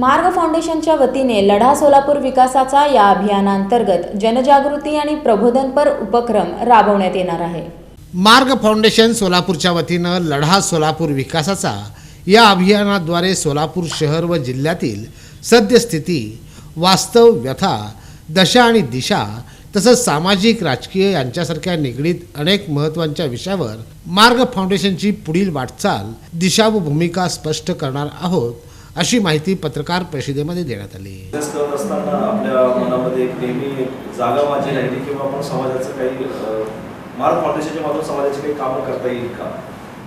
मार्ग फाउंडेशनच्या वतीने लढा सोलापूर विकासाचा या अभियानांतर्गत जनजागृती आणि प्रबोधनपर उपक्रम राबवण्यात येणार आहे. मार्ग फाउंडेशन सोलापूरच्या वतीनं लढा सोलापूर विकासाचा या अभियानाद्वारे सोलापूर शहर व जिल्ह्यातील सद्यस्थिती वास्तव व्यथा दशा आणि दिशा तसंच सामाजिक राजकीय यांच्यासारख्या निगडीत अनेक महत्त्वाच्या विषयावर मार्ग फाउंडेशनची पुढील वाटचाल दिशा व भूमिका स्पष्ट करणार आहोत. अशी माहिती पत्रकार परिषदेमध्ये देण्यात आली. बिझनेस करत असताना आपल्या मनामध्ये एक नेहमी जागा माझी राहिली किंवा आपण समाजाचं काही अं, महाराज फाउंडेशनच्या माध्यमातून समाजाची काही कामं करता येईल का?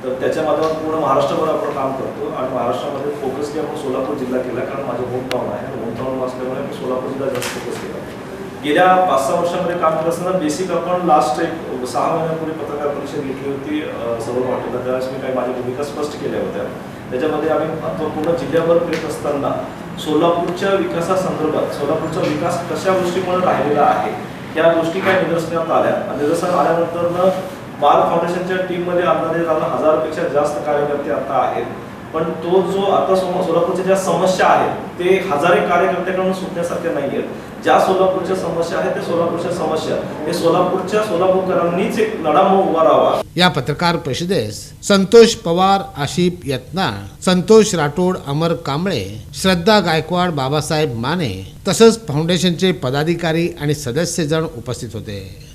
तर त्याच्या माध्यमात पूर्ण महाराष्ट्रभर आपण काम करतो आणि महाराष्ट्रामध्ये फोकसली आपण सोलापूर जिल्हा केला कारण माझं होम आहे. होमटाऊन असल्यामुळे मी सोलापूर जिल्हा जास्त फोकस केला. गेल्या पाच सहा वर्षामध्ये काम करत असताना बेसिक आपण लास्ट एक सहा महिन्यापूर्वी पत्रकार परिषद घेतली होती अं, सर्व हॉटेलला त्यावेळेस मी काही माझ्या भूमिका स्पष्ट केल्या होत्या. त्याच्यामध्ये आम्ही पूर्ण जिल्ह्याभर फिरत असताना सोलापूरच्या विकासासंदर्भात सोलापूरचा विकास कशा गोष्टीमुळे राहिलेला आहे या गोष्टी काय निदर्शनात आल्या? आणि निदर्शनात आल्यानंतर बाल फाउंडेशनच्या टीममध्ये अंदाजे हजार हजारपेक्षा जास्त कार्यकर्ते आता आहेत. पण तो जो आता सोलापूरच्या ज्या समस्या आहेत ते हजारे कार्यकर्त्याकडून सुटण्यासारख्या नाही आहेत. ज्या सोलापूरच्या समस्या आहेत त्या सोलापूरच्या समस्या हे सोलापूरच्या सोलापूरकरांनीच एक लढा उभा राहावा. या पत्रकार परिषदेस संतोष पवार आशिफ यत्ना संतोष राठोड अमर कांबळे श्रद्धा गायकवाड बाबासाहेब माने तसंच फाउंडेशनचे पदाधिकारी आणि सदस्यजण उपस्थित होते.